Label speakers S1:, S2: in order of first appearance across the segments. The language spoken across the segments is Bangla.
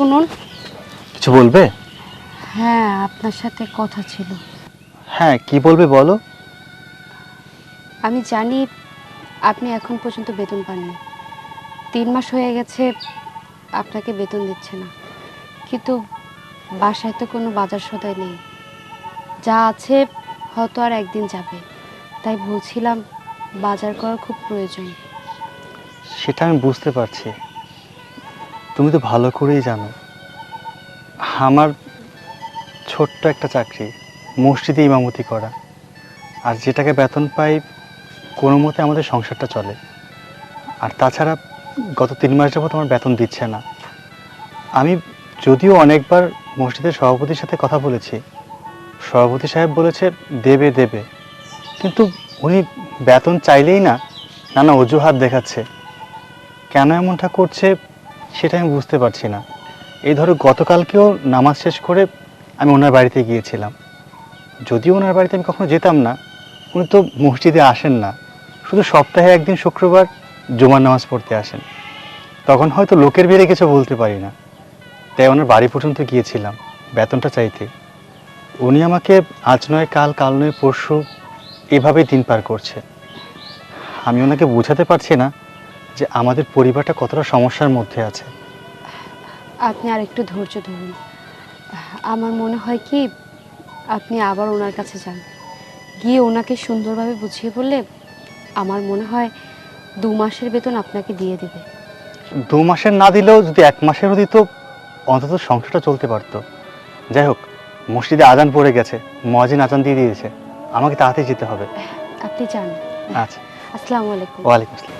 S1: শুনুন।
S2: কিছু বলবে?
S1: হ্যাঁ আপনার সাথে কথা ছিল।
S2: হ্যাঁ কি বলবে বলো?
S1: আমি জানি আপনি এখন পর্যন্ত বেতন পাননি। তিন মাস হয়ে গেছে আপনাকে বেতন দিচ্ছে না। কিন্তু বাসায় তো কোনো বাজার সদাই নেই। যা আছে হয়তো আর একদিন যাবে। তাই বলছিলাম বাজার করার খুব প্রয়োজন।
S2: সেটা আমি বুঝতে পারছি। তুমি তো ভালো করেই জানো, আমার ছোট্ট একটা চাকরি মসজিদে ইমামতি করা, আর যেটাকে বেতন পাই কোনো মতে আমাদের সংসারটা চলে। আর তাছাড়া গত তিন মাস যাবত আমার বেতন দিচ্ছে না। আমি যদিও অনেকবার মসজিদের সভাপতির সাথে কথা বলেছি, সভাপতি সাহেব বলেছে দেবে দেবে, কিন্তু উনি বেতন চাইলেই না, নানা অজুহাত দেখাচ্ছে। কেন এমনটা করছে সেটা আমি বুঝতে পারছি না। এই ধরো গতকালকেও নামাজ শেষ করে আমি ওনার বাড়িতে গিয়েছিলাম। যদিও ওনার বাড়িতে আমি কখনো যেতাম না, উনি তো মসজিদে আসেন না। শুধু সপ্তাহে একদিন শুক্রবার জুমার নামাজ পড়তে আসেন। তখন হয়তো লোকের বেড়ে কিছু বলতে পারি না। তাই ওনার বাড়ি পর্যন্ত গিয়েছিলাম, বেতনটা চাইতে। উনি আমাকে আজ নয়, কাল কাল নয়, পরশু এভাবেই দিন পার করছে। আমি ওনাকে বোঝাতে পারছি না যে আমাদের পরিবারটা কতটা সমস্যার মধ্যে আছে।
S1: আপনি আর একটু ধৈর্য ধরুন। আমার মনে হয় কি আপনি আবার ওনার কাছে যান। গিয়ে ওনাকে সুন্দরভাবে বুঝিয়ে বললে আমার মনে হয় দু মাসের বেতন আপনাকে দিয়ে দেবে।
S2: দু মাসের না দিলেও যদি এক মাসেরও দিত অন্তত সংসারটা চলতে পারতো। যাই হোক মসজিদে আজান পড়ে গেছে মজিন আজান দিয়ে দিয়েছে। আমাকে তাড়াতাড়ি যেতে হবে।
S1: আপনি যান।
S2: আচ্ছা।
S1: আসসালামু আলাইকুম।
S2: ওয়ালাইকুম আসসালাম।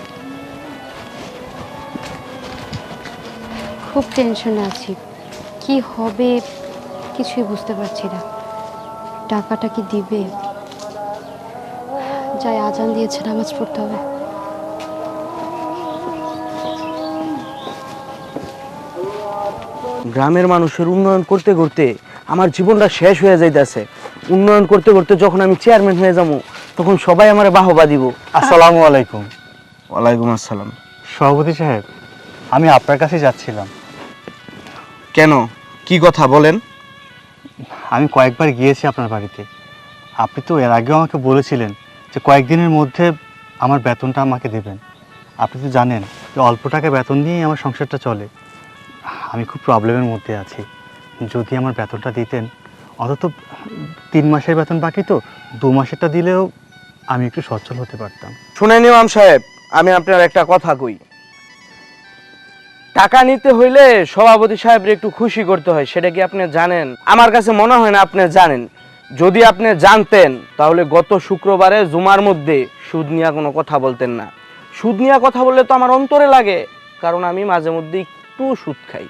S1: খুব টেনশনে আছি। কি হবে কিছুই বুঝতে পারছি না। টাকাটা কি দিবে? যাই আজান দিয়েছে নামাজ পড়তে হবে।
S3: গ্রামের মানুষের উন্নয়ন করতে করতে আমার জীবনটা শেষ হয়ে যাইতেছে। উন্নয়ন করতে করতে যখন আমি চেয়ারম্যান হয়ে যাব তখন সবাই আমার বাহবা দিব।
S2: আসসালামু আলাইকুম।
S3: ওয়ালাইকুম আসসালাম।
S2: সভাপতি সাহেব আমি আপনার কাছে যাচ্ছিলাম।
S3: কেন? কি কথা বলেন?
S2: আমি কয়েকবার গিয়েছি আপনার বাড়িতে। আপনি তো এর আগেও আমাকে বলেছিলেন যে কয়েকদিনের মধ্যে আমার বেতনটা আমাকে দেবেন। আপনি তো জানেন যে অল্প টাকা বেতন দিয়েই আমার সংসারটা চলে। আমি খুব প্রবলেমের মধ্যে আছি। যদি আমার বেতনটা দিতেন অন্তত তিন মাসের বেতন বাকি তো দু মাসেরটা দিলেও আমি একটু সচ্ছল হতে পারতাম।
S3: শুনেন ইমাম সাহেব আমি আপনার একটা কথা কই। টাকা নিতে হইলে সভাপতি সাহেবের একটু খুশি করতে হয়, সেটা কি আপনি জানেন? আমার কাছে মনে হয় না আপনি জানেন। যদি আপনি জানতেন, তাহলে গত শুক্রবারে জুমার মধ্যে সুদ নিয়ে কোনো কথা বলতেন না। সুদ নিয়ে কথা বললে তো আমার অন্তরে লাগে, কারণ আমি মাঝে মধ্যে একটু সুদ খাই।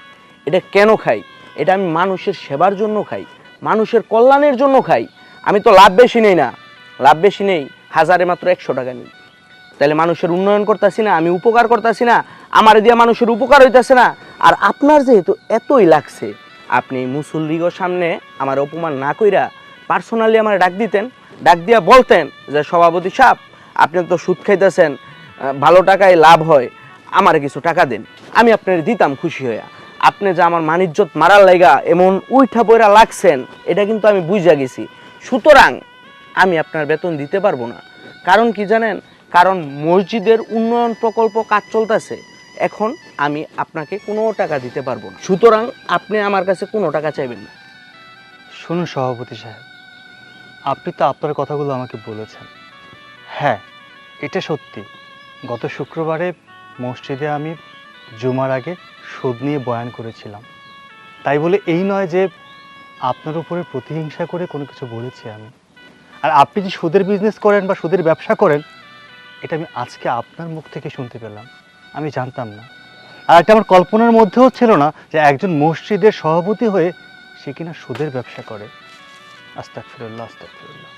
S3: এটা কেন খাই? এটা আমি মানুষের সেবার জন্য খাই, মানুষের কল্যাণের জন্য খাই। আমি তো লাভ বেশি নেই না। লাভ বেশি নেই, হাজারে মাত্র একশো টাকা নিই। তাহলে মানুষের উন্নয়ন করতেছি না, আমি উপকার করতেছি না আমার দিয়া মানুষের উপকার হইতেছে না। আর আপনার যেহেতু এতই লাগছে, আপনি মুসল্লিগর সামনে আমার অপমান না কইরা পার্সোনালি আমার ডাক দিতেন, ডাক দিয়া বলতেন যে, সভাপতি সাপ আপনি তো সুদ খাইতেছেন ভালো টাকায় লাভ হয়, আমার কিছু টাকা দেন, আমি আপনার দিতাম খুশি হইয়া। আপনি যে আমার মানিজ্যত মারার লাইগা এমন উইঠা পয়রা লাগছেন, এটা কিন্তু আমি বুঝা গেছি। সুতরাং আমি আপনার বেতন দিতে পারব না। কারণ কি জানেন? কারণ মসজিদের উন্নয়ন প্রকল্প কাজ চলতেছে। এখন আমি আপনাকে কোনো টাকা দিতে পারব না। সুতরাং আপনি আমার কাছে কোনো টাকা চাইবেন না।
S2: শুনুন সভাপতি সাহেব, আপনি তো আপনার কথাগুলো আমাকে বলেছেন। হ্যাঁ এটা সত্যি। গত শুক্রবারে মসজিদে আমি জুমার আগে সুদ নিয়ে বয়ান করেছিলাম। তাই বলে এই নয় যে আপনার উপরে প্রতিহিংসা করে কোনো কিছু বলেছি আমি। আর আপনি যে সুদের বিজনেস করেন বা সুদের ব্যবসা করেন, এটা আমি আজকে আপনার মুখ থেকে শুনতে পেলাম। আমি জানতাম না। আর একটা আমার কল্পনার মধ্যেও ছিল না যে একজন মসজিদের সভাপতি হয়ে সে কিনা সুদের ব্যবসা করে। আস্তাক ফিরুল্লাহ আস্তাক ফিরুল্লাহ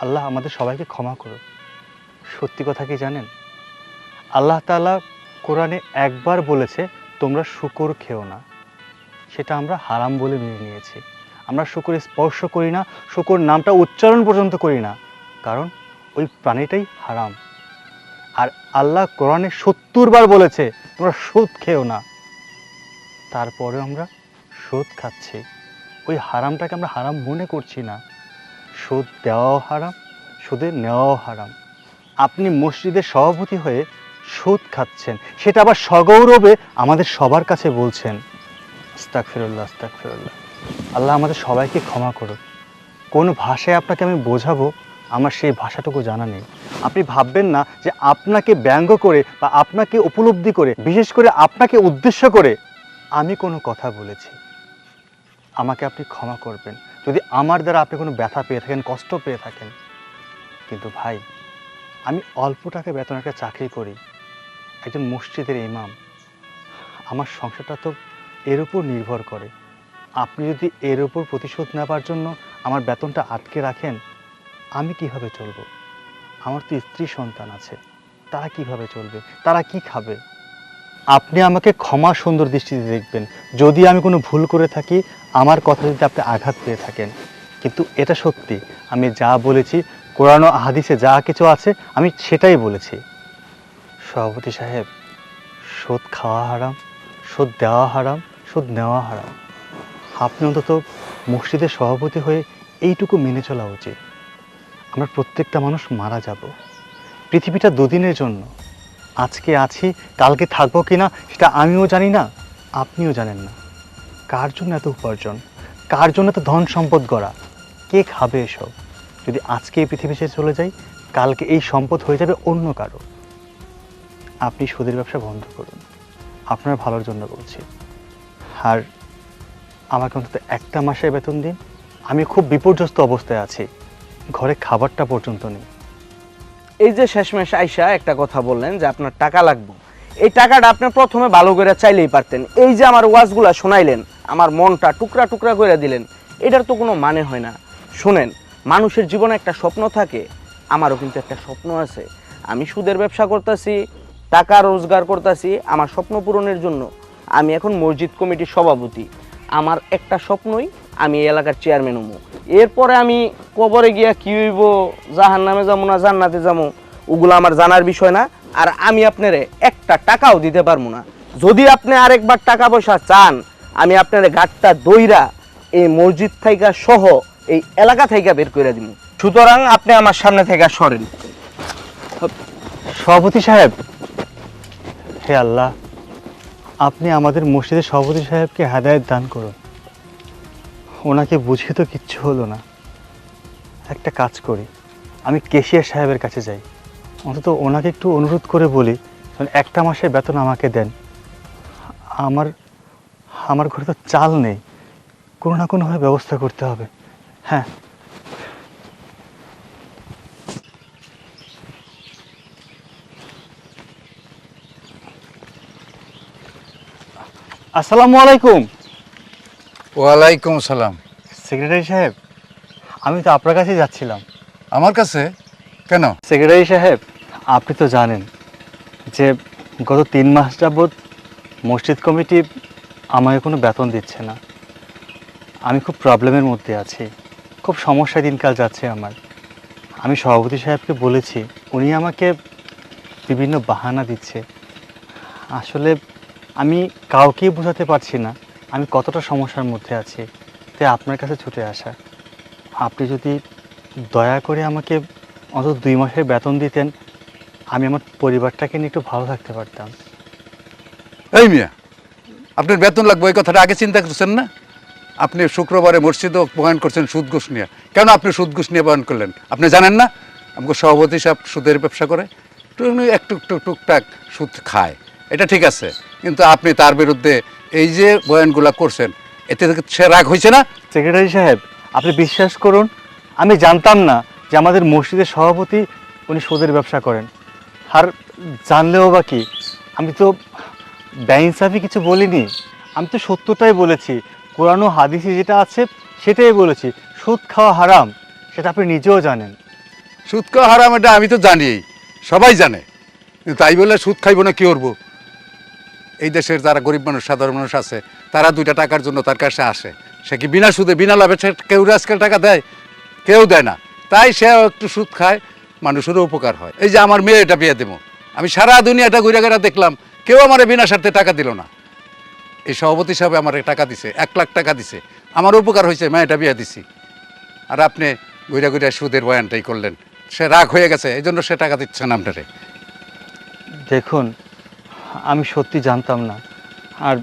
S2: আল্লাহ আমাদের সবাইকে ক্ষমা করো সত্যি কথা কি জানেন? আল্লাহ তাআলা কোরআনে একবার বলেছে, তোমরা শুকর খেও না। সেটা আমরা হারাম বলে মেনে নিয়েছি। আমরা শুকর স্পর্শ করি না, শুকর নামটা উচ্চারণ পর্যন্ত করি না। কারণ ওই প্রাণীটাই হারাম। আর আল্লাহ কোরআনে সত্তর বার বলেছে, তোমরা সুদ খেও না। তারপরে আমরা সুদ খাচ্ছি। ওই হারামটাকে আমরা হারাম মনে করছি না। সুদ দেওয়াও হারাম সুদের নেওয়াও হারাম। আপনি মসজিদের সভাপতি হয়ে সুদ খাচ্ছেন, সেটা আবার সগৌরবে আমাদের সবার কাছে বলছেন। আস্তাক ফিরুল্লাহ আস্তাক ফিরুল্লাহ আল্লাহ আমাদের সবাইকে ক্ষমা করুন কোন ভাষায় আপনাকে আমি বোঝাবো? আমার সেই ভাষাটুকু জানা নেই। আপনি ভাববেন না যে আপনাকে ব্যঙ্গ করে বা আপনাকে উপলব্ধি করে, বিশেষ করে আপনাকে উদ্দেশ্য করে আমি কোনো কথা বলেছি। আমাকে আপনি ক্ষমা করবেন। যদি আমার দ্বারা আপনি কোনো ব্যথা পেয়ে থাকেন, কষ্ট পেয়ে থাকেন, কিন্তু ভাই, আমি অল্প টাকা বেতন একটা চাকরি করি, একজন মসজিদের ইমাম। আমার সংসারটা তো এর উপর নির্ভর করে। আপনি যদি এর উপর প্রতিশোধ নেবার জন্য আমার বেতনটা আটকে রাখেন আমি কীভাবে চলবো? আমার তো স্ত্রী সন্তান আছে। তারা কীভাবে চলবে? তারা কি খাবে? আপনি আমাকে ক্ষমা সুন্দর দৃষ্টিতে দেখবেন। যদি আমি কোনো ভুল করে থাকি, আমার কথা যদি আপনি আঘাত পেয়ে থাকেন। কিন্তু এটা সত্যি, আমি যা বলেছি, কোরআন হাদিসে যা কিছু আছে, আমি সেটাই বলেছি। সভাপতি সাহেব, সুদ খাওয়া হারাম, সুদ দেওয়া হারাম, সুদ নেওয়া হারাম। আপনি অন্তত মসজিদের সভাপতি হয়ে এইটুকু মেনে চলা উচিত। আমরা প্রত্যেকটা মানুষ মারা যাব। পৃথিবীটা দুদিনের জন্য। আজকে আছি, কালকে থাকব কি না সেটা আমিও জানি না, আপনিও জানেন না। কার জন্য এত উপার্জন? কার জন্য এত ধন সম্পদ গড়া? কে খাবে এসব? যদি আজকে এই পৃথিবী ছেড়ে চলে যাই, কালকে এই সম্পদ হয়ে যাবে অন্য কারও। আপনি সুদের ব্যবসা বন্ধ করুন। আপনার ভালোর জন্য বলছি। আর আমাকে অন্তত একটা মাসের বেতন দিন। আমি খুব বিপর্যস্ত অবস্থায় আছি। ঘরে খাবারটা পর্যন্ত নেই।
S3: এই যে শেষমেশ আইসা একটা কথা বললেন যে আপনার টাকা লাগবে। এই টাকাটা আপনি প্রথমে ভালো করে চাইলেই পারতেন। এই যে আমার ওয়াজগুলা শোনাইলেন, আমার মনটা টুকরা টুকরা করে দিলেন, এটার তো কোনো মানে হয় না। শুনেন, মানুষের জীবনে একটা স্বপ্ন থাকে, আমারও কিন্তু একটা স্বপ্ন আছে। আমি সুদের ব্যবসা করতেছি, টাকা রোজগার করতেছি, আমার স্বপ্ন পূরণের জন্য। আমি এখন মসজিদ কমিটির সভাপতি। আমার একটা স্বপ্নই আমি এলাকার চেয়ারম্যান হব এরপরে আমি কবরে গিয়া কি হইব জাহান নামে যাব না জান্নাতে যাব ওগুলো আমার জানার বিষয় না। আর আমি আপনারে একটা টাকাও দিতে পারব না। যদি আপনি আরেকবার টাকা পয়সা চান, আমি আপনার ঘাটটা দইরা এই মসজিদ থাইকা সহ এই এলাকা থাইকা বের করে দিব সুতরাং আপনি আমার সামনে থেকে সরেন।
S2: সভাপতি সাহেব, হে আল্লাহ, আপনি আমাদের মসজিদের সভাপতি সাহেবকে হেদায়ত দান করুন। ওনাকে বুঝিয়ে তো কিচ্ছু হলো না। একটা কাজ করি, আমি কেশিয়া সাহেবের কাছে যাই। অন্তত ওনাকে একটু অনুরোধ করে বলি একটা মাসের বেতন আমাকে দেন। আমার আমার ঘরে তো চাল নেই, কোনো না কোনোভাবে ব্যবস্থা করতে হবে। হ্যাঁ। আসসালামু আলাইকুম।
S4: ওয়ালাইকুম সালাম।
S2: সেক্রেটারি সাহেব আমি তো আপনার কাছেই যাচ্ছিলাম।
S4: আমার কাছে? কেন?
S2: সেক্রেটারি সাহেব আপনি তো জানেন যে গত তিন মাস যাবৎ মসজিদ কমিটি আমাকে কোনো বেতন দিচ্ছে না। আমি খুব প্রবলেমের মধ্যে আছি। খুব সমস্যায় দিনকাল যাচ্ছে আমার। আমি সভাপতি সাহেবকে বলেছি উনি আমাকে বিভিন্ন বাহানা দিচ্ছে। আসলে আমি কাউকেই বোঝাতে পারছি না। আমি কতটা সমস্যার মধ্যে আছি তাই আপনার কাছে ছুটে আসা। আপনি যদি দয়া করে আমাকে অন্তত দুই মাসের বেতন দিতেন, আমি আমার পরিবারটাকে নিয়ে একটু ভালো থাকতে পারতাম।
S4: এই মিয়া, আপনার বেতন লাগবে ওই কথাটা আগে চিন্তা করছেন না? আপনি শুক্রবারে মসজিদও বয়ান করছেন সুদ ঘুষ নিয়ে। কেন আপনি সুদ ঘুষ নিয়ে বয়ান করলেন? আপনি জানেন না? আমাকে সভাপতি সাহেব সুদের ব্যবসা করে, একটু একটু টুকটাক সুদ খায়। এটা ঠিক আছে, কিন্তু আপনি তার বিরুদ্ধে এই যে বয়ানগুলা করছেন এতে সে রাগ হয়েছে না?
S2: সেক্রেটারি সাহেব আপনি বিশ্বাস করুন আমি জানতাম না যে আমাদের মসজিদের সভাপতি উনি সুদের ব্যবসা করেন। আর জানলেও বা কি? আমি তো বেইনসাফি কিছু বলিনি। আমি তো সত্যটাই বলেছি। কোরআন হাদিসে যেটা আছে সেটাই বলেছি। সুদ খাওয়া হারাম সেটা আপনি নিজেও জানেন।
S4: সুদ খাওয়া হারাম এটা আমি তো জানি সবাই জানে। তাই বলে সুদ খাইব না কি করব? এই দেশের যারা গরিব মানুষ, সাধারণ মানুষ আছে, তারা দুইটা টাকার জন্য তার কাছে আসে। সে কি বিনা সুদে, বিনা লাভে সে কেউ আজকাল টাকা দেয়? কেউ দেয় না। তাই সে একটু সুদ খায়, মানুষেরও উপকার হয়। এই যে আমার মেয়ে এটা বিয়ে দেবো। আমি সারা দুনিয়াটা ঘুরে ঘুরে দেখলাম, কেউ আমার বিনা স্বার্থে টাকা দিল না। এই সভাপতি সাহেব আমার টাকা দিছে, এক লাখ টাকা দিছে। আমার উপকার হয়েছে মেয়েটা বিয়ে দিছি। আর আপনি ঘুরে ঘুরে সুদের বয়ানটাই করলেন। সে রাগ হয়ে গেছে এই জন্য সে টাকা দিচ্ছে না আপনারে।
S2: দেখুন আমি সত্যি জানতাম না। আর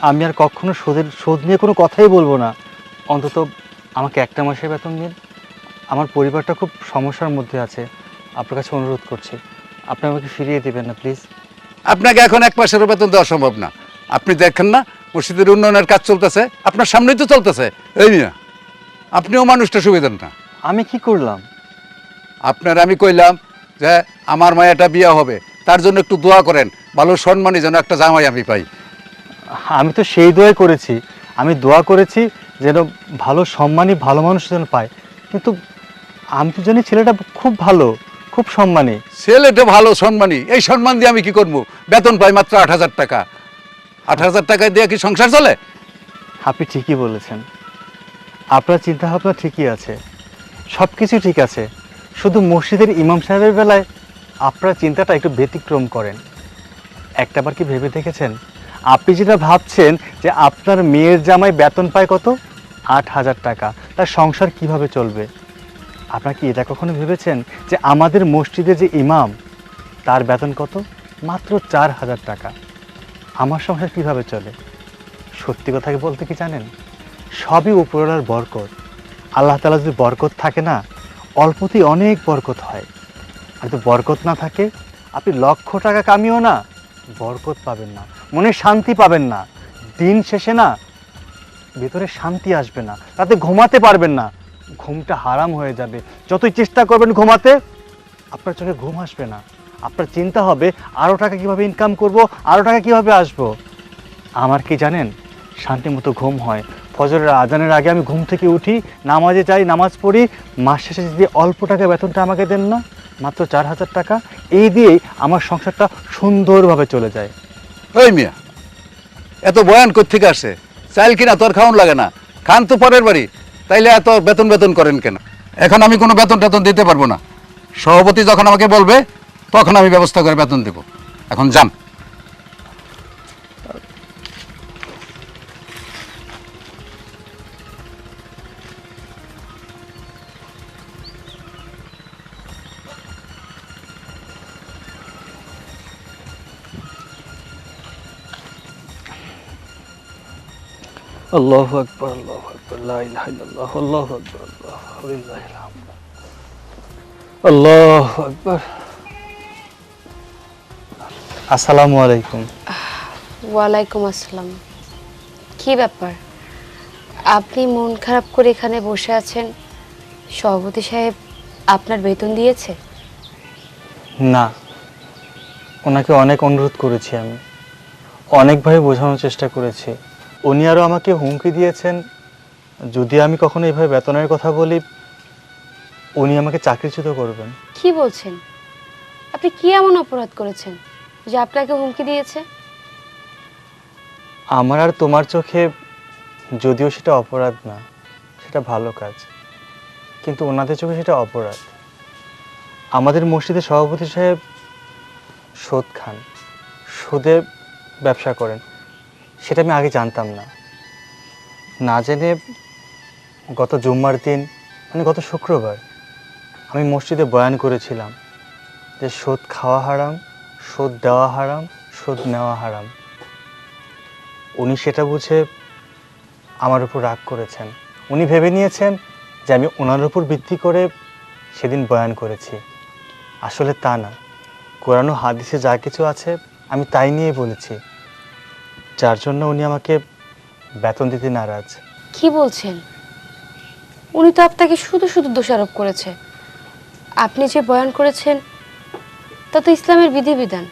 S2: আমি আর কখনো সুদের সুদ নিয়ে কোনো কথাই বলব না। অন্তত আমাকে একটা মাসের বেতন দিন। আমার পরিবারটা খুব সমস্যার মধ্যে আছে। আপনার কাছে অনুরোধ করছি। আপনি আমাকে ফিরিয়ে দেবেন না প্লিজ।
S4: আপনাকে এখন এক মাসের বেতন দেওয়া সম্ভব না। আপনি দেখেন না মসজিদের উন্নয়নের কাজ চলতেছে। আপনার সামনেই তো চলতেছে। এই মিয়া আপনিও মানুষটা সুবিধান না।
S2: আমি কি করলাম?
S4: আপনার আমি কইলাম যে আমার মায়াটা বিয়ে হবে। তার জন্য একটু দোয়া করেন। ভালো সম্মানী যেন একটা জামাই আমি পাই।
S2: আমি তো সেই দোয়াই করেছি। আমি দোয়া করেছি যেন ভালো সম্মানী ভালো মানুষ যেন পায়। কিন্তু আমি তো জানি ছেলেটা খুব ভালো খুব সম্মানী।
S4: ছেলেটা ভালো সম্মানী। এই সম্মান দিয়ে আমি কি করব? বেতন পাই মাত্র আট হাজার টাকা। আট হাজার টাকা দিয়ে কি সংসার চলে?
S2: আপনি ঠিকই বলেছেন। আপনার চিন্তাভাবনা ঠিকই আছে। সব কিছু ঠিক আছে। শুধু মসজিদের ইমাম সাহেবের বেলায় আপনার চিন্তাটা একটু ব্যতিক্রম করেন। একটাবার কি ভেবে দেখেছেন? আপনি যেটা ভাবছেন যে আপনার মেয়ের জামাই বেতন পায় কত? আট হাজার টাকা। তার সংসার কীভাবে চলবে? আপনার কি এটা কখনো ভেবেছেন যে আমাদের মসজিদের যে ইমাম, তার বেতন কত? মাত্র চার হাজার টাকা। আমার সংসার কীভাবে চলে? সত্যি কথা বলতে কি জানেন? সবই উপরওয়ালার বরকত। আল্লাহ তালা যদি বরকত থাকে না, অল্পতেই অনেক বরকত হয়। যদি বরকত না থাকে। আপনি লক্ষ টাকা কামিও না, বরকত পাবেন না, মনে শান্তি পাবেন না। দিন শেষে না, ভেতরে শান্তি আসবে না, রাতে ঘুমাতে পারবেন না। ঘুমটা হারাম হয়ে যাবে। যতই চেষ্টা করবেন ঘুমাতে, আপনার চোখে ঘুম আসবে না। আপনার চিন্তা হবে আরও টাকা কীভাবে ইনকাম করব আরও টাকা কীভাবে আসব? আমার কি জানেন, শান্তি মতো ঘুম হয়। ফজরের আজানের আগে আমি ঘুম থেকে উঠি, নামাজে যাই, নামাজ পড়ি, মাস শেষে যদি অল্প টাকা বেতনটা আমাকে দেন না মাত্র চার হাজার টাকা, এই দিয়েই আমার সংসারটা সুন্দরভাবে চলে যায়।
S4: ওই মিয়া, এত বয়ান কোথেকে আসে? চাইল কিনা তোর খাওয়ান লাগে না। খান তো পরের বাড়ি, তাইলে এত বেতন বেতন করেন কেন? এখন আমি কোনো বেতন টেতন দিতে পারব না। সভাপতি যখন আমাকে বলবে, তখন আমি ব্যবস্থা করে বেতন দেবো। এখন যান।
S2: আল্লাহ আকবর আল্লাহ আকবর আল্লাহ আল্লাহ আকবর আল্লাহ আকবর। আসসালামু আলাইকুম।
S1: ওয়ালাইকুম আসসালাম। কি ব্যাপার? আপনি মন খারাপ করে এখানে বসে আছেন। সভাপতি সাহেব আপনার বেতন দিয়েছে?
S2: না ওনাকে অনেক অনুরোধ করেছি আমি। অনেকভাবে বোঝানোর চেষ্টা করেছি। উনি আরও আমাকে হুমকি দিয়েছেন। যদি আমি কখনো এইভাবে বেতনের কথা বলি উনি আমাকে চাকরিচ্যুত করবেন।
S1: কি বলছেন? আপনি কি এমন অপরাধ করেছেন যে আপনাকে হুমকি দিয়েছে?
S2: আমার আর তোমার চোখে যদিও সেটা অপরাধ না সেটা ভালো কাজ। কিন্তু ওনাদের চোখে সেটা অপরাধ। আমাদের মসজিদের সভাপতি সাহেব সুদ খান। সুদে ব্যবসা করেন। সেটা আমি আগে জানতাম না। না জেনে গত জুম্মার দিন মানে গত শুক্রবার, আমি মসজিদে বয়ান করেছিলাম যে সুদ খাওয়া হারাম, সুদ দেওয়া হারাম, সুদ নেওয়া হারাম। উনি সেটা বুঝে আমার উপর রাগ করেছেন। উনি ভেবে নিয়েছেন যে আমি ওনার উপর ভিত্তি করে সেদিন বয়ান করেছি। আসলে তা না। কোরআন হাদিসে যা কিছু আছে, আমি তাই নিয়ে বলেছি। যার জন্য উনি আমাকে বেতন দিতে নারাজ।
S1: কি বলছেন? উনি তো আপনাকে শুধু শুধু দোষারোপ করেছে। আপনি যে বয়ান করেছেন তা তো ইসলামের বিধিবিধান।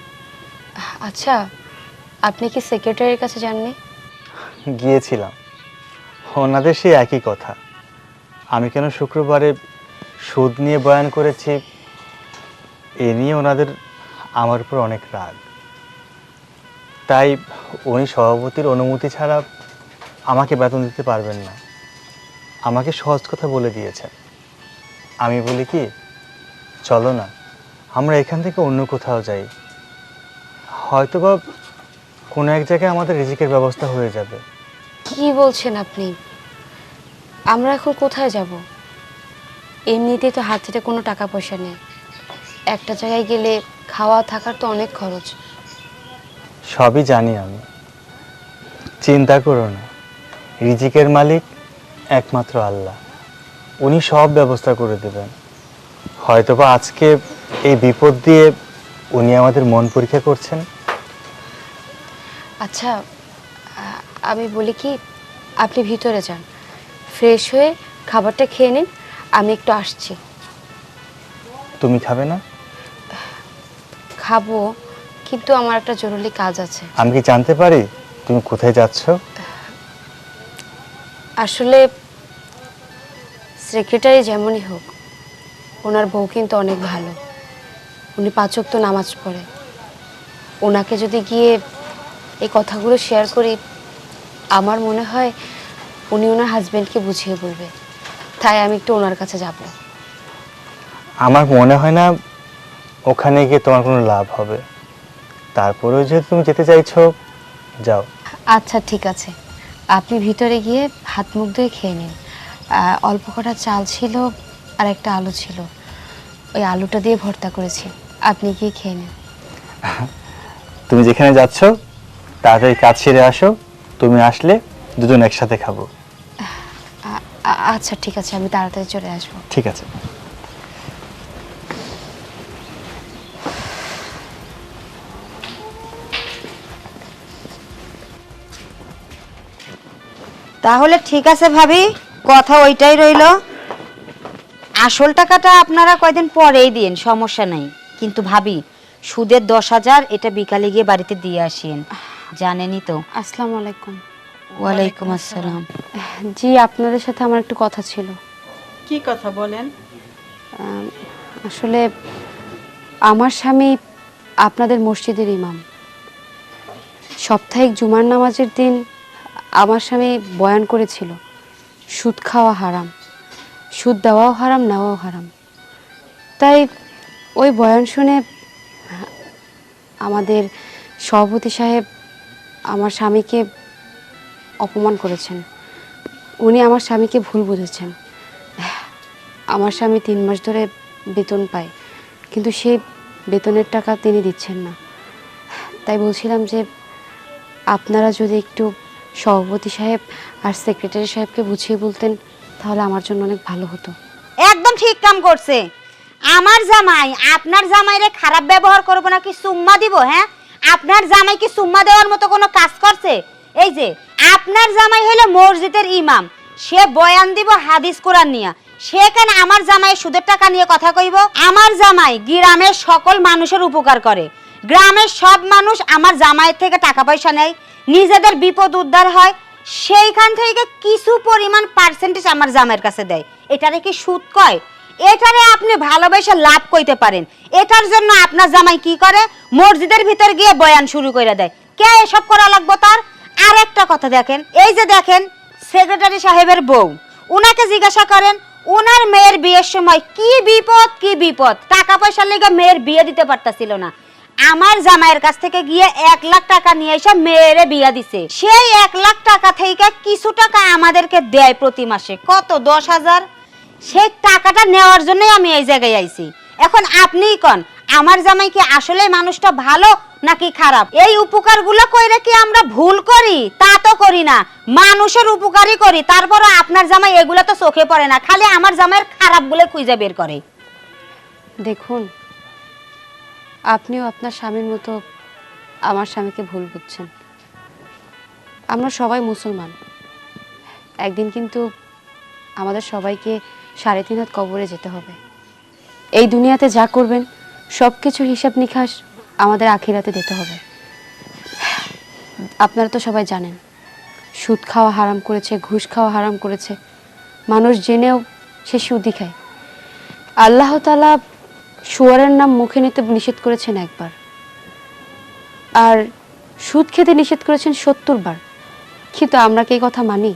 S1: আচ্ছা আপনি কি সেক্রেটারির কাছে যাননি?
S2: গিয়েছিলাম। ওনাদের সেই একই কথা। আমি কেন শুক্রবারে সুদ নিয়ে বয়ান করেছি এ নিয়ে ওনাদের আমার উপর অনেক রাগ। তাই উনি সভাপতির অনুমতি ছাড়া আমাকে বেতন দিতে পারবেন না। আমাকে সহজ কথা বলে দিয়েছেন। আমি বলি কি, চলো না, আমরা এখান থেকে অন্য কোথাও যাই। হয়তোবা কোনো এক জায়গায় আমাদের রিজিকের ব্যবস্থা হয়ে যাবে।
S1: কি বলছেন আপনি? আমরা এখন কোথায় যাব? এমনিতেই তো হাত কোনো টাকা পয়সা নেই। একটা জায়গায় গেলে খাওয়া থাকার তো অনেক খরচ।
S2: সবই জানি আমি। চিন্তা করো না। রিজিকের মালিক একমাত্র আল্লাহ। উনি সব ব্যবস্থা করে দেবেন। হয়তোবা আজকে এই বিপদ দিয়ে উনি আমাদের মন পরীক্ষা করছেন।
S1: আচ্ছা আমি বলি কি আপনি ভিতরে যান। ফ্রেশ হয়ে খাবারটা খেয়ে নিন আমি একটু আসছি।
S2: তুমি খাবে না?
S1: খাব। কিন্তু আমার একটা জরুরি কাজ আছে।
S2: আমি কি জানতে পারি তুমি কোথায় যাচ্ছ?
S1: আসলে সেক্রেটারি যেমনই হোক ওনার বউ কিন্তু অনেক ভালো। উনি পাচক তো নামাজ পড়ে। ওনাকে যদি গিয়ে এই কথাগুলো শেয়ার করি আমার মনে হয় উনি ওনার হাজব্যান্ডকে বুঝিয়ে বলবে। তাই আমি একটু ওনার কাছে যাব।
S2: আমার মনে হয় না ওখানে গিয়ে তোমার কোনো লাভ হবে। তারপরেও যেহেতু তুমি যেতে চাইছো যাও।
S1: আচ্ছা ঠিক আছে। আপনি ভিতরে গিয়ে হাত মুখ ধুয়ে খেয়ে নিন। আহ, অল্প কটা চাল ছিল আর একটা আলু ছিল। ওই আলুটা দিয়ে ভর্তা করেছি। আপনি গিয়ে খেয়ে নিন।
S2: তুমি যেখানে যাচ্ছ তাড়াতাড়ি কাজ সেরে আসো। তুমি আসলে দুজন একসাথে খাব।
S1: আ- আ- আচ্ছা ঠিক আছে। আমি তাড়াতাড়ি চলে আসব।
S2: ঠিক আছে।
S5: তাহলে ঠিক আছে ভাবি কথা ওইটাই রইল। আসল টাকাটা আপনারা কয়দিন পরেই দিন সমস্যা নাই। কিন্তু ভাবি সুদের দশ হাজার এটা বিকালে গিয়ে বাড়িতে দিয়ে আসেন জানেনই তো।
S1: আসসালামু আলাইকুম।
S5: ওয়ালাইকুম আসসালাম।
S1: জি আপনাদের সাথে আমার একটু কথা ছিল।
S6: কি কথা বলেন?
S1: আসলে আমার স্বামী আপনাদের মসজিদের ইমাম। সাপ্তাহিক জুমার নামাজের দিন আমার স্বামী বয়ান করেছিল, সুদ খাওয়া হারাম, সুদ দেওয়াও হারাম, নেওয়াও হারাম। তাই ওই বয়ান শুনে আমাদের সভাপতি সাহেব আমার স্বামীকে অপমান করেছেন। উনি আমার স্বামীকে ভুল বুঝেছেন। আমার স্বামী তিন মাস ধরে বেতন পায়, কিন্তু সেই বেতনের টাকা তিনি দিচ্ছেন না। তাই বলছিলাম যে, আপনারা যদি একটু সভাপতি সাহেব আর সেক্রেটারি সাহেবকে বুঝিয়ে বলতেন, তাহলে আমার জন্য অনেক ভালো হতো।
S5: একদম ঠিক কাম করছে। আমার জামাই আপনার জামাইরে খারাপ ব্যবহার করব নাকি সুম্মা দিব হ্যাঁ? আপনার জামাই কি সুম্মা দেওয়ার মতো কোনো কাজ করছে? এই যে, আপনার জামাই হলো মসজিদের ইমাম। সে বয়ান দিব হাদিস কোরআন নিয়া। সেখানে আমার জামাই সুদের টাকা নিয়ে কথা কইব? আমার জামাই গ্রামের সকল মানুষের উপকার করে। গ্রামের সব মানুষ আমার জামাইয়ের থেকে টাকা পয়সা নেয়। নিজেদের বিপদ উদ্ধার হয়, সেইখান থেকে কিছু পরিমাণ পার্সেন্টেজ আমার জামাইয়ের কাছে দেয়। এটারে কি সুদ কয়? এটারে আপনি ভালোবেসে লাভ কইতে পারেন। এটার জন্য আপনার জামাই কি করে? মসজিদের ভিতর গিয়ে বয়ান শুরু করে দেয়। কে এসব করা লাগবো তার? আর একটা কথা দেখেন, এই যে দেখেন সেক্রেটারি সাহেবের বউ। উনাকে জিজ্ঞাসা করেন, উনার মেয়ের বিয়ের সময় কি বিপদ কি বিপদ? টাকা পয়সার লেগে মেয়ের বিয়ে দিতে পারতাছিল না। আমার জামাইয়ের কাছ থেকে গিয়ে এক লাখ টাকা নিয়ে এসে মেয়েরে বিয়া দিছে। সেই এক লাখ টাকা থেকে কিছু টাকা আমাদেরকে দেয় প্রতি মাসে। কত? দশ হাজার? সেই টাকাটা নেওয়ার জন্যই আমি এই জায়গায় আইছি। এখন আপনিই কন, আমার জামাই কি আসলে মানুষটা ভালো নাকি খারাপ? এই উপকারগুলো কইরে কি আমরা ভুল করি? তা তো করি না। মানুষের উপকারই করি। তারপরে আপনার জামাই এগুলো তো চোখে পড়ে না। খালি আমার জামাইয়ের খারাপ বলে খুঁজে বের করে।
S1: দেখুন আপনিও আপনার স্বামীর মতো আমার স্বামীকে ভুল বুঝছেন। আমরা সবাই মুসলমান। একদিন কিন্তু আমাদের সবাইকে সাড়ে তিন হাত কবরে যেতে হবে। এই দুনিয়াতে যা করবেন সব কিছুর হিসাব নিকাশ আমাদের আখিরাতে দিতে হবে। আপনারা তো সবাই জানেন, সুদ খাওয়া হারাম করেছে, ঘুষ খাওয়া হারাম করেছে। মানুষ জেনেও সে সুদই খায়। আল্লাহ তালা শুয়ারের নাম মুখে নিতে নিষেধ করেছেন একবার। আর সুদ খেতে নিষেধ করেছেন সত্তর বার কিন্তু আমরা কি কথা মানি?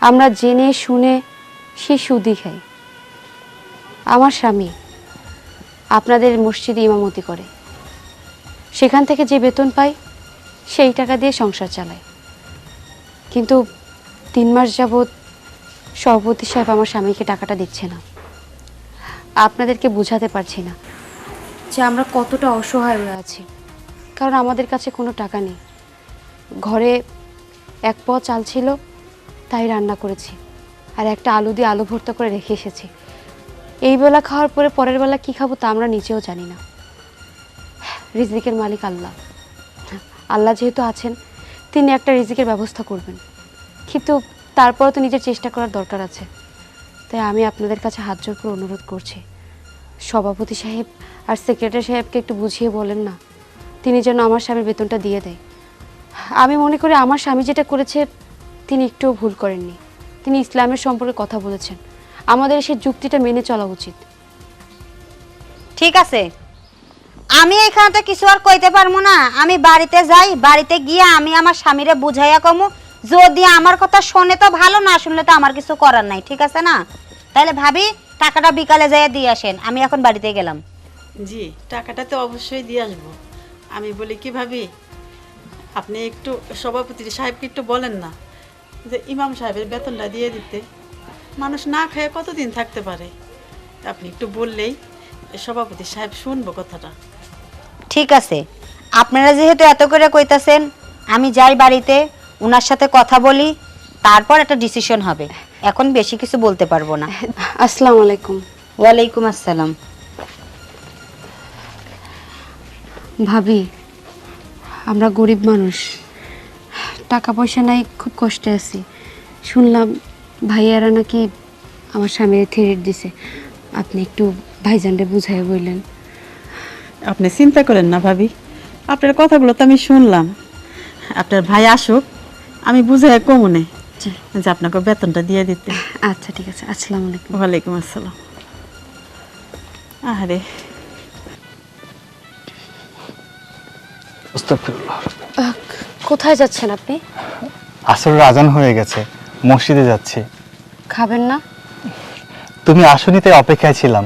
S1: আমরা জেনে, শুনে সে সুদই খাই। আমার স্বামী আপনাদের মসজিদে ইমামতি করে। সেখান থেকে যে বেতন পাই সেই টাকা দিয়ে সংসার চালায়। কিন্তু তিন মাস যাবৎ সভাপতি সাহেব আমার স্বামীকে টাকাটা দিচ্ছে না। আপনাদেরকে বোঝাতে পারছি না যে আমরা কতটা অসহায় হয়ে আছি। কারণ আমাদের কাছে কোনো টাকা নেই। ঘরে এক প চাল ছিল, তাই রান্না করেছি। আর একটা আলু দিয়ে আলু ভর্তা করে রেখে এসেছি। এই বেলা খাওয়ার পরে পরের বেলা কী খাব তা আমরা নিজেও জানি না। রিজিকের মালিক আল্লাহ। আল্লাহ যেহেতু আছেন, তিনি একটা রিজিকের ব্যবস্থা করবেন। কিন্তু তারপরও তো নিজের চেষ্টা করার দরকার আছে। তাই আমি আপনাদের কাছে হাত জোর করে অনুরোধ করছি। সভাপতি সাহেব আর সেক্রেটারি সাহেবকে একটু বুঝিয়ে বলেন না। তিনি যেন আমার স্বামীর বেতনটা দিয়ে দেয়। আমি মনে করি আমার স্বামী যেটা করেছে, তিনি একটুও ভুল করেননি। তিনি ইসলামের সম্পর্কে কথা বলেছেন। আমাদের সেই যুক্তিটা মেনে চলা উচিত।
S5: ঠিক আছে। আমি এখানে তো কিছু আর কইতে পারব না। আমি বাড়িতে যাই, বাড়িতে গিয়ে আমি আমার স্বামীরে বুঝাইয়া কমু। যদি আমার কথা শোনে তো ভালো না শুনলে তো আমার কিছু করার নাই ঠিক আছে না? তাহলে ভাবি টাকাটা বিকালে যাইয়া দিয়ে আসেন আমি এখন বাড়িতে গেলাম।
S6: জি টাকাটা তো অবশ্যই দিয়ে আসব। আমি বলি কি ভাবি আপনি একটু সভাপতি সাহেবকে একটু বলেন না যে ইমাম সাহেবের বেতনটা দিয়ে দিতে। মানুষ না খেয়ে কতদিন থাকতে পারে? আপনি একটু বললেই সভাপতি সাহেব শুনব কথাটা।
S5: ঠিক আছে। আপনারা যেহেতু এত করে কইতাছেন আমি যাই বাড়িতে ওনার সাথে কথা বলি তারপর একটা ডিসিশন হবে। এখন বেশি কিছু বলতে পারব না।
S1: আসসালামু আলাইকুম।
S5: ওয়ালাইকুম আসসালাম।
S1: ভাবি আমরা গরিব মানুষ। টাকা পয়সা নাই খুব কষ্টে আছি। শুনলাম ভাইয়ারা নাকি আমার স্বামীর থ্রেট দিছে। আপনি একটু ভাইজানরে বুঝাই বললেন।
S6: আপনি চিন্তা করেন না ভাবি। আপনার কথাগুলো তো আমি শুনলাম। আপনার ভাই আসুক আমি বুঝাই কমনে
S1: জি।
S6: যে আপনাকে বেতনটা দিয়ে দিতে।
S1: আচ্ছা ঠিক আছে। আসসালামু আলাইকুম।
S6: ওয়ালাইকুম আসসালাম। আরে
S1: আহ, কোথায় যাচ্ছেন আপনি?
S2: আসরের আজান হয়ে গেছে। মসজিদে যাচ্ছি।
S1: খাবেন না?
S2: তুমি আসনি তাই অপেক্ষায় ছিলাম।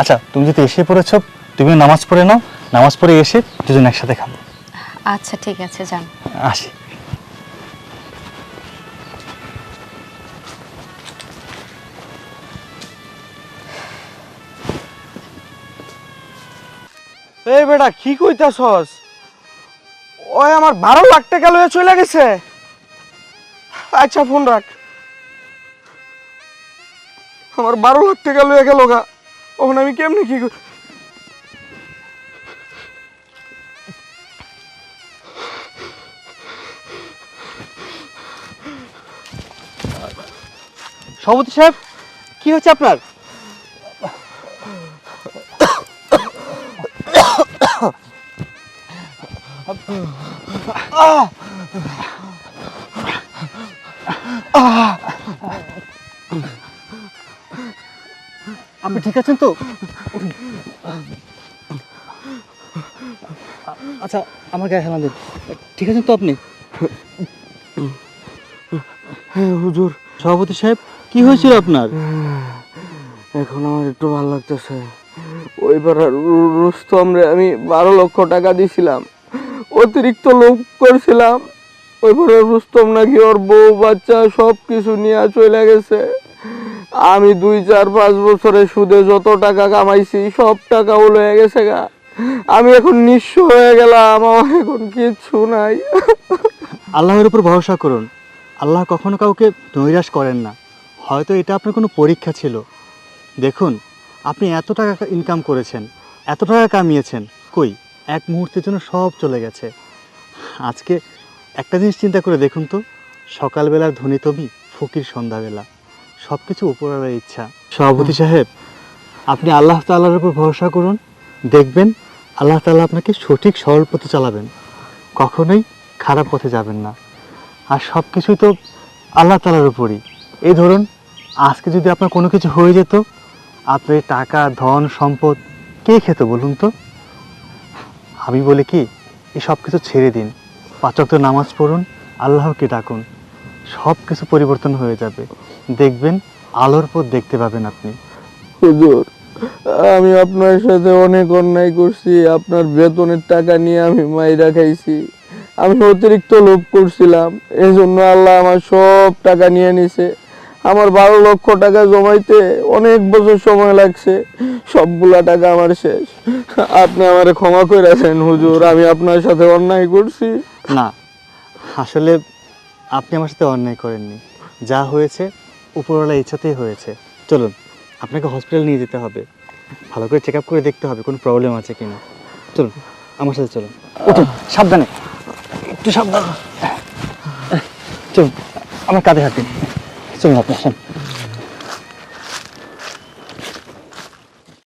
S2: আচ্ছা তুমি যদি এসে পড়েছো তুমি নামাজ পড়ে নাও। নামাজ পড়ে এসে দুজন একসাথে খাব।
S1: আচ্ছা ঠিক আছে যান।
S2: আসি।
S3: এই বেটা, কি কইতাছস? ওই আমার বারো লাখ টাকা লয়ে চলে গেছে। আচ্ছা ফোন রাখ। আমার বারো লাখ টাকা লয়ে গেল গা। ওখানে আমি কেমনি কি
S2: সভাপতি সাহেব, কি হচ্ছে আপনার? আপনি ঠিক আছেন তো? আচ্ছা আমার গায়ে হেলান দিন। ঠিক আছেন তো আপনি?
S3: হ্যাঁ হুজুর।
S2: সভাপতি সাহেব কি হয়েছিল আপনার?
S3: এখন আমার একটু ভালো লাগতেছে। ওইবার রুস্তমরে আমি বারো লক্ষ টাকা দিছিলাম। অতিরিক্ত লোভ করছিলাম। ওইবার রুস্তম নাকি ওর বউ, বাচ্চা সব কিছু নিয়ে চলে গেছে। আমি দুই, চার, পাঁচ বছরে সুদে যত টাকা কামাইছি, সব টাকা লয়ে গেছে গা। আমি এখন নিঃস্ব হয়ে গেলাম, আমার এখন কিচ্ছু নাই।
S2: আল্লাহর উপর ভরসা করুন। আল্লাহ কখনো কাউকে নৈরাশ করেন না। হয়তো এটা আপনার কোনো পরীক্ষা ছিল। দেখুন আপনি এত টাকা ইনকাম করেছেন এত টাকা কামিয়েছেন কই? এক মুহূর্তের জন্য সব চলে গেছে। আজকে একটা জিনিস চিন্তা করে দেখুন তো সকালবেলার ধনী তবি ফকির সন্ধ্যাবেলা। সব কিছু উপরালার ইচ্ছা। সভাপতি সাহেব আপনি আল্লাহ তাল্লাহর উপর ভরসা করুন দেখবেন আল্লাহ তাআলা আপনাকে সঠিক সরল পথে চালাবেন। কখনোই খারাপ পথে যাবেন না। আর সব কিছুই তো আল্লাহ তালার উপরই। এই ধরুন আজকে যদি আপনার কোনো কিছু হয়ে যেত আপনার এই টাকা, ধন, সম্পদ, কে খেত বলুন তো? আমি বলি কি এই সব কিছু ছেড়ে দিন। পাচক নামাজ পড়ুন, আল্লাহকে ডাকুন। সব কিছু পরিবর্তন হয়ে যাবে। দেখবেন, আলোর পথ দেখতে পাবেন আপনি।
S3: হুজুর, আমি আপনার সাথে অনেক অন্যায় করছি। আপনার বেতনের টাকা নিয়ে আমি মাইরা খাইছি।
S7: আমি অতিরিক্ত লোভ করছিলাম। এই জন্য আল্লাহ আমার সব টাকা নিয়ে নিছে। আমার বারো লক্ষ টাকা জমাইতে অনেক বছর সময় লাগছে। সবগুলা টাকা আমার শেষ। আপনি আমার ক্ষমা করে দেন, হুজুর। আমি আপনার সাথে অন্যায় করছি।
S2: না, আসলে আপনি আমার সাথে অন্যায় করেননি। যা হয়েছে উপরওয়ালা ইচ্ছাতেই হয়েছে। চলুন, আপনাকে হসপিটাল নিয়ে যেতে হবে। ভালো করে চেক আপ করে দেখতে হবে কোনো প্রবলেম আছে কি না চলুন, আমার সাথে চলুন। সাবধানে। একটু সাবধানে। চলুন, আমার কাঁধে চলুন สงบม